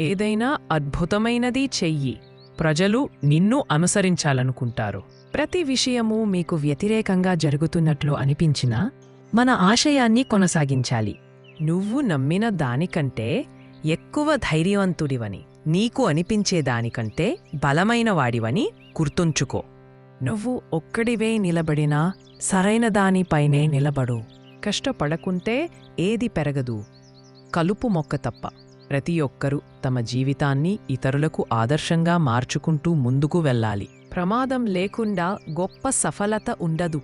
ఏదైనా అద్భుతమైనది చెయ్యి. ప్రజలు నిన్ను అనుసరించాలనుకుంటారు. ప్రతి విషయము మీకు వ్యతిరేకంగా జరుగుతున్నట్లు అనిపించినా మన ఆశయాన్ని కొనసాగించాలి. నువ్వు నమ్మిన దానికంటే ఎక్కువ ధైర్యవంతుడివని నీకు అనిపించేదానికంటే బలమైన వాడివని గుర్తుంచుకో. నువ్వు ఒక్కడివే నిలబడినా సరైన దానిపైనే నిలబడు. కష్టపడకుంటే ఏది పెరగదు. కలుపు మొక్క తప్ప. ప్రతి ఒక్కరూ తమ జీవితాన్ని ఇతరులకు ఆదర్శంగా మార్చుకుంటూ ముందుకు వెళ్ళాలి. ప్రమాదం లేకుండా గొప్ప సఫలత ఉండదు.